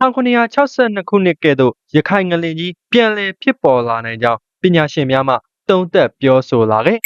1962ခုနှစ်ကဲ့သို့ရခိုင်ငလင်ကြီးပြန်လည်ဖြစ်ပေါ်လာနိုင်ကြောင်းပညာရှင်များမှသုံးသပ်ပြောဆိုလာခဲ့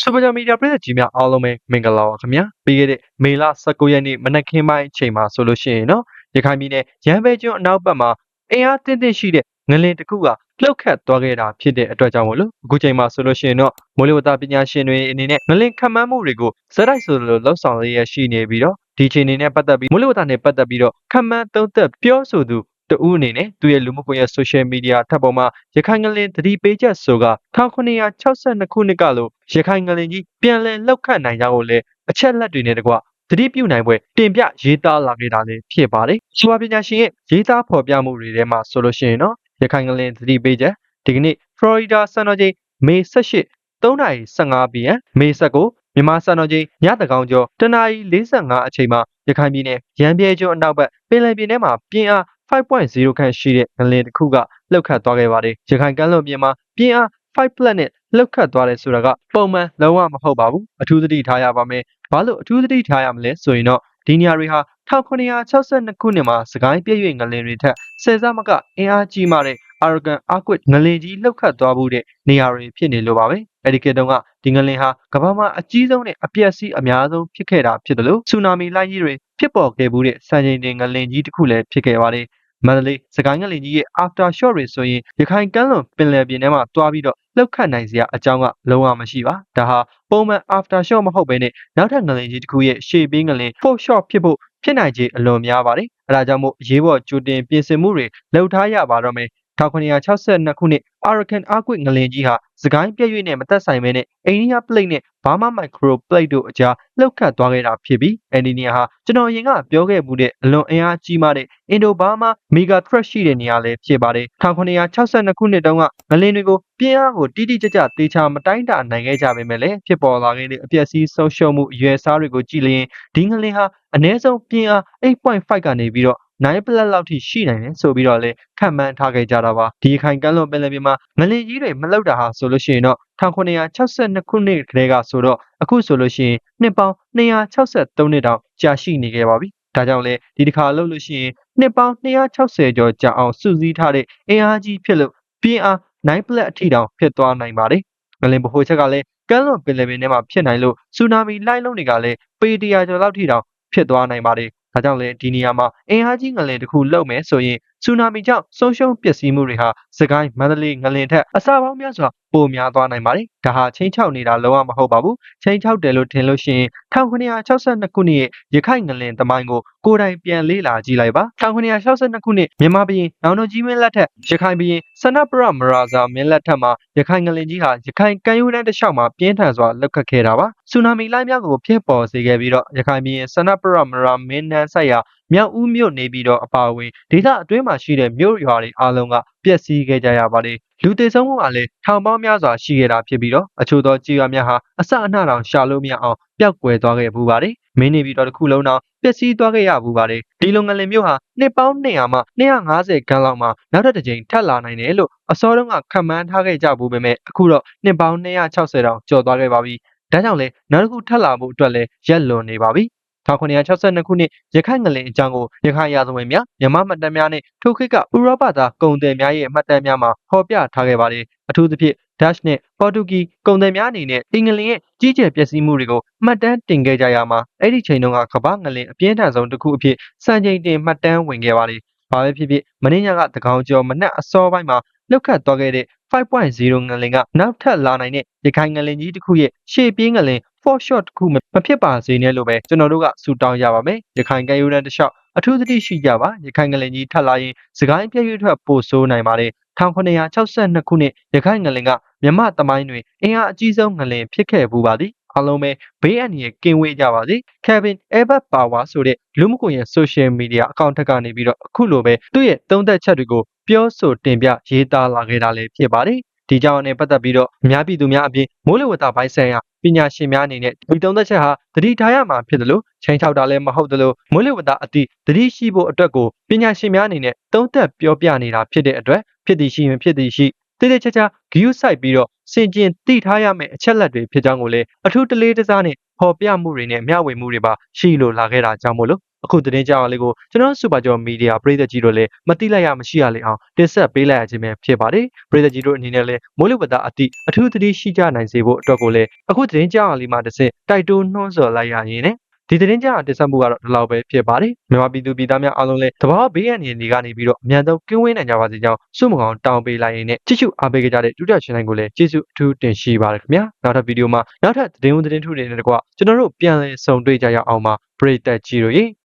စူပါဂျာမီဒီယာပြည်သက်ကြီးများအားလုံးပဲမင်္ဂလာပါခင်ဗျာပြီးခဲ့တဲ့မေလ19ရက်နေ့မနက်ခင်းပိုင်းအချိန်မှာဆိုလို့ရှိရင်နော်ရခိုင်ပြည်နယ်ရန်ဘဲကျွန်းအနောက်ဘက်မှာအင်အားတင်းတင်းရှိတဲ့ငလင်တစ်ခုကလှုပ်ခတ်သွားခဲ့တာဖြစ်တဲ့အတွက်ကြောင့်မို့လို့အခုချိန်မှာဆိုလို့ရှိရင်တော့မိုးလေဝသပညာရှင်တွေအနေနဲ့ငလင်ခန့်မှန်းမှုတွေကိုစတိုက်ဆိုလိုလှုပ်ဆောင်ရရှိနေပြီးတော့ ဒီချိန်နေနဲ့ပတ်သက်ပြီးမိုးလေဝသနဲ့ပတ်သက်ပြီးတော့ခန့်မှန်းသုံးသပ်ပြောဆိုသူတဦးအနေနဲ့သူ့ရဲ့လူမှုကွန်ရက် social media ထပ်ပေါ်မှာရခိုင်ငလင်သတိပေးချက်ဆိုက1962ခုနှစ်ကလို့ရခိုင်ငလင်ကြီးပြန်လည်လှုပ်ခတ်နိုင်ကြောင်းကိုလည်းအချက်လက်တွေနဲ့တကွသတိပြုနိုင်ပွဲတင်ပြရေးသားလာခဲ့တာလည်းဖြစ်ပါတယ်။ဆိုပါပညာရှင်ရဲ့ရေးသားဖော်ပြမှုတွေထဲမှာဆိုလို့ရှိရင်တော့ရခိုင်ငလင်သတိပေးချက်ဒီကနေ့ Florida စံတော်ချိန်မေ18 3:15 PM မေ19 မြန်မာစံတော်ချိန်ညတကောင်ကျော်တနာရီ45အချိန်မှာရခိုင်ပြည်နယ်ရန်ပြဲကျွန်းအနောက်ဘက်ပင်လယ်ပြင်ထဲမှာပြင်းအား5.0ခန့်ရှိတဲ့ငလင်တစ်ခုကလှုပ်ခတ်သွားခဲ့ပါတယ်။ရခိုင်ကမ်းလွန်ပြင်မှာပြင်းအား5 plus နဲ့လှုပ်ခတ်သွားတယ်ဆိုတာကပုံမှန်လုံးဝမဟုတ်ပါဘူး။အထူးသတိထားရပါမယ်။ဘာလို့အထူးသတိထားရမလဲဆိုရင်တော့ဒီနေရာတွေဟာ1962ခုနှစ်မှာစကိုင်းပြည့်ရွေငလင်တွေထက်ဆယ်ဆမကအင်အားကြီးမားတဲ့ Aragon Arquid ငလင်ကြီးလှုပ်ခတ်သွားမှုတဲ့နေရာတွေဖြစ်နေလို့ပါပဲ။ အဲဒီခေတ်တုန်းကဒီငလင်ဟာကမ္ဘာမှာအကြီးဆုံးနဲ့အပျက်စီးအများဆုံးဖြစ်ခဲ့တာဖြစ်တယ်လို့ဆူနာမီလှိုင်းကြီးတွေဖြစ်ပေါ်ခဲ့မှုတဲ့စံချိန်တင်ငလင်ကြီးတစ်ခုလည်းဖြစ်ခဲ့ပါတယ်။မန္တလေးစကိုင်းငလင်ကြီးရဲ့ after shot တွေဆိုရင်ရခိုင်ကမ်းလွန်ပင်လယ်ပြင်ထဲမှာတွားပြီးတော့လှုပ်ခတ်နိုင်စရာအကြောင်းကလုံးဝမရှိပါ။ဒါဟာပုံမှန် after shot မဟုတ်ဘဲနဲ့နောက်ထပ်ငလင်ကြီးတစ်ခုရဲ့ရှေ့ပေးငလင် full shot ဖြစ်ဖို့ဖြစ်နိုင်ခြေအလွန်များပါတယ်။အဲဒါကြောင့်မို့အရေးပေါ်ကြိုတင်ပြင်ဆင်မှုတွေလုပ်ထားရပါတော့မယ် 1962ခုနှစ် Arakan Earthquake ငလင်ကြီးဟာစကိုင်းပြည့်ရွေ့နဲ့မသက်ဆိုင်ပဲနဲ့အိန္ဒိယ plate နဲ့ Burma micro plate တို့အကြားလှုပ်ခတ်သွားခဲ့တာဖြစ်ပြီး အဲဒီနေရာဟာကျွန်တော်အရင်ကပြောခဲ့မှုတဲ့အလွန်အင်အားကြီးမားတဲ့ Indo-Burma mega threat ရှိတဲ့နေရာလည်းဖြစ်ပါတယ်1962ခုနှစ်တုန်းကငလင်တွေကိုပြင်းအားကိုတိတိကျကျသေချာမတိုင်းတာနိုင်ခဲ့ကြပေမဲ့လည်းဖြစ်ပေါ်လာခဲ့တဲ့အပျက်စီးဆုံးရှုံးမှုအရွယ်အစားတွေကိုကြည့်လျင်ဒီငလင်ဟာအ ਨੇ ဆုံးပြင်းအား8.5ကနေပြီးတော့ 9ပလက်လောက်ထိရှိနိုင်တယ်ဆိုပြီးတော့လည်းခန့်မှန်းထားခဲ့ကြတာပါဒီခိုင်ကမ်းလွန်ပင်လယ်ပြင်မှာငလင်ကြီးတွေမလောက်တာဟာဆိုလို့ရှိရင်တော့1962ခုနှစ်ကတည်းကဆိုတော့အခုဆိုလို့ရှိရင်နှစ်ပေါင်း263နှစ်တောင်ကြာရှိနေခဲ့ပါပြီဒါကြောင့်လဲဒီတစ်ခါလှုပ်လို့ရှိရင်နှစ်ပေါင်း260ကျော်ကြာအောင်စုစည်းထားတဲ့အင်အားကြီးဖြစ်လို့ပြင်းအား9ပလက်အထိတောင်ဖြစ်သွားနိုင်ပါတယ်ငလင်ဗဟိုချက်ကလည်းကမ်းလွန်ပင်လယ်ပြင်ထဲမှာဖြစ်နိုင်လို့ဆူနာမီလှိုင်းလုံးတွေကလည်းပေတရာကျော်လောက်ထိတောင်ဖြစ်သွားနိုင်ပါတယ် ဒါကြောင့်လည်းဒီနေရာမှာအင်အားကြီးငလင်တစ်ခုလှုပ်မယ်ဆိုရင် ဆူနာမီကြောင့်ဆုံးရှုံးပျက်စီးမှုတွေဟာစကိုင်းမန္တလေးငလင်ထက်အစပေါင်းများစွာပိုများသွားနိုင်ပါတယ်။ဒါဟာချင်းချောက်နေတာလုံးဝမဟုတ်ပါဘူး။ချင်းချောက်တယ်လို့ထင်လို့ရှိရင်1962ခုနှစ်ရဲ့ရခိုင်ငလင်သမိုင်းကိုကိုယ်တိုင်ပြန်လေ့လာကြည့်လိုက်ပါ။1962ခုနှစ်မြန်မာပြည်နောင်တော်ကြီးမင်းလက်ထက်ရခိုင်ပြည်ဆနပရမရာဇာမင်းလက်ထက်မှာရခိုင်ငလင်ကြီးဟာရခိုင်ကမ်းရိုးတန်းတစ်လျှောက်မှာပြင်းထန်စွာလှုပ်ခတ်ခဲ့တာပါ။ဆူနာမီလှိုင်းများကိုဖြစ်ပေါ်စေခဲ့ပြီးတော့ရခိုင်ပြည်ဆနပရမရာမင်းနန်းဆိုင်ရာ မြောက်ဦးမြို့နေပြီးတော့အပါအဝင်ဒေသအတွင်းမှာရှိတဲ့မြို့ရွာတွေအားလုံးကပျက်စီးခဲ့ကြရပါတယ်လူသေဆုံးမှုကလည်းထောင်ပေါင်းများစွာရှိခဲ့တာဖြစ်ပြီးတော့အချို့သောကြေးရွာများဟာအစအနှတောင်ရှာလို့မရအောင်ပျောက်ကွယ်သွားခဲ့ပူပါတယ်မင်းနေပြီးတော့တစ်ခုလုံးတော့ပျက်စီးသွားခဲ့ရပူပါတယ်ဒီလုံငလင်မျိုးဟာနှစ်ပေါင်း200မှ250ခန်းလောက်မှနောက်ထပ်တစ်ကြိမ်ထပ်လာနိုင်တယ်လို့အစောတုန်းကခန့်မှန်းထားခဲ့ကြဘူးပေမဲ့အခုတော့နှစ်ပေါင်း260တောင်ကျော်သွားခဲ့ပါပြီဒါကြောင့်လဲနောက်တစ်ခုထပ်လာဖို့အတွက်လဲရက်လွန်နေပါပြီ 1962ခုနှစ်ရခိုင်ငလင်အကြောင်းကိုရခိုင်ရာဇဝင်များမြမမှတ်တမ်းများနဲ့ထိုခေတ်ကဥရောပသားကုန်သည်များရဲ့မှတ်တမ်းများမှာဖော်ပြထားခဲ့ပါတယ်အထူးသဖြင့် Dutch နဲ့ Portuguese ကုန်သည်များအနေနဲ့အင်္ဂလန်ရဲ့ကြီးကျယ်ပျက်စီးမှုတွေကိုမှတ်တမ်းတင်ခဲ့ကြရမှာအဲ့ဒီချိန်တုန်းကကမ္ဘာငလင်အပြင်းထန်ဆုံးတစ်ခုအဖြစ်စံချိန်တင်မှတ်တမ်းဝင်ခဲ့ပါတယ်ဘာပဲဖြစ်ဖြစ်မင်းညကတကောင်ကျော်မနက်အစောပိုင်းမှာလှုပ်ခတ်သွားခဲ့တဲ့ 5.0ငလင်ကနောက်ထပ်လာနိုင်တဲ့ရခိုင်ငလင်ကြီးတစ်ခုရဲ့ရှေ့ပြေးငလင် for shot တစ်ခုမဖြစ်ပါစေနဲ့လို့ပဲကျွန်တော်တို့ကဆုတောင်းရပါမယ်ရခိုင်ကမ်းရိုးတန်းတစ်လျှောက်အထူးသတိရှိကြပါရခိုင်ငလင်ကြီးထပ်လာရင်စကိုင်းပြည့်ရွှေထွက်ပို့ဆိုးနိုင်ပါတယ်1962ခုနှစ်ရခိုင်ငလင်ကမြမသမိုင်းတွင်အင်အားအကြီးဆုံးငလင်ဖြစ်ခဲ့ဘူးပါသည် အားလုံးပဲဘေးအန္တရာယ်ကင်းဝေးကြပါစေ Kevin Ebert Power ဆိုတဲ့လူမှုကွန်ရက် social media account ထက်ကနေပြီးတော့အခုလိုပဲသူ့ရဲ့သုံးသက်ချက်တွေကိုပြောဆိုတင်ပြရေးသားလာခဲ့တာလည်းဖြစ်ပါတယ်ဒီကြောင့်နဲ့ပတ်သက်ပြီးတော့အများပြည်သူများအပြင်မိုးလေဝသဘိုင်းဆိုင်ရာပညာရှင်များအနေနဲ့ဒီသုံးသက်ချက်ဟာသတိထားရမှာဖြစ်တယ်လို့ချိန်ချောက်တာလည်းမဟုတ်တယ်လို့မိုးလေဝသအသည့်သတိရှိဖို့အတွက်ကိုပညာရှင်များအနေနဲ့သုံးသက်ပြောပြနေတာဖြစ်တဲ့အတွက်ဖြစ်သည်ရှိရင်ဖြစ်သည်ရှိ တိတိကျကျဂီယူဆိုင်ပြီးတော့စင်ကျင်တိထားရမယ့်အချက်လက်တွေဖြစ်ကြောင်းကိုလည်းအထူးတလေးတစားနဲ့ဖော်ပြမှုတွေနဲ့မျှဝေမှုတွေပါရှိလို့လာခဲ့တာကြောင့်မို့လို့အခုသတင်းကြောင်လေးကိုကျွန်တော်စူပါကျော်မီဒီယာပရိသတ်ကြီးတို့လည်းမတိလိုက်ရမရှိရလေအောင်တင်ဆက်ပေးလိုက်ရခြင်းပဲဖြစ်ပါတယ်ပရိသတ်ကြီးတို့အနေနဲ့လည်းမိုးလေဝသအတိအထူးသတိရှိကြနိုင်စေဖို့အတွက်ကိုလည်းအခုသတင်းကြောင်လေးမှာတစ်ဆင့်တိုက်တွန်းနှိုးဆော်လိုက်ရရင်နဲ့ ဒီသတင်းကြောင်တင်ဆက်မှုကတော့ဒီလောက်ပဲဖြစ်ပါတယ်မြန်မာပြည်သူပြည်သားများအားလုံးလည်းတဘာဘေးအန္တရာယ်တွေကနေပြီးတော့အမြန်ဆုံးကင်းဝေးနိုင်ကြပါစေကြောင်းဆုမကောင်တောင်းပေးလိုက်ရင်းနဲ့ချစ်ချူအားပေးကြတဲ့ဒုတိယရှင်တိုင်းကိုလည်းကျေးဇူးအထူးတင်ရှိပါတယ်ခင်ဗျာနောက်ထပ်ဗီဒီယိုမှာနောက်ထပ်သတင်းဦးသတင်းထူတွေနဲ့တကွကျွန်တော်တို့ပြန်လည်ဆုံတွေ့ကြရအောင်ပါပရိသတ်ကြီးတို့ရေ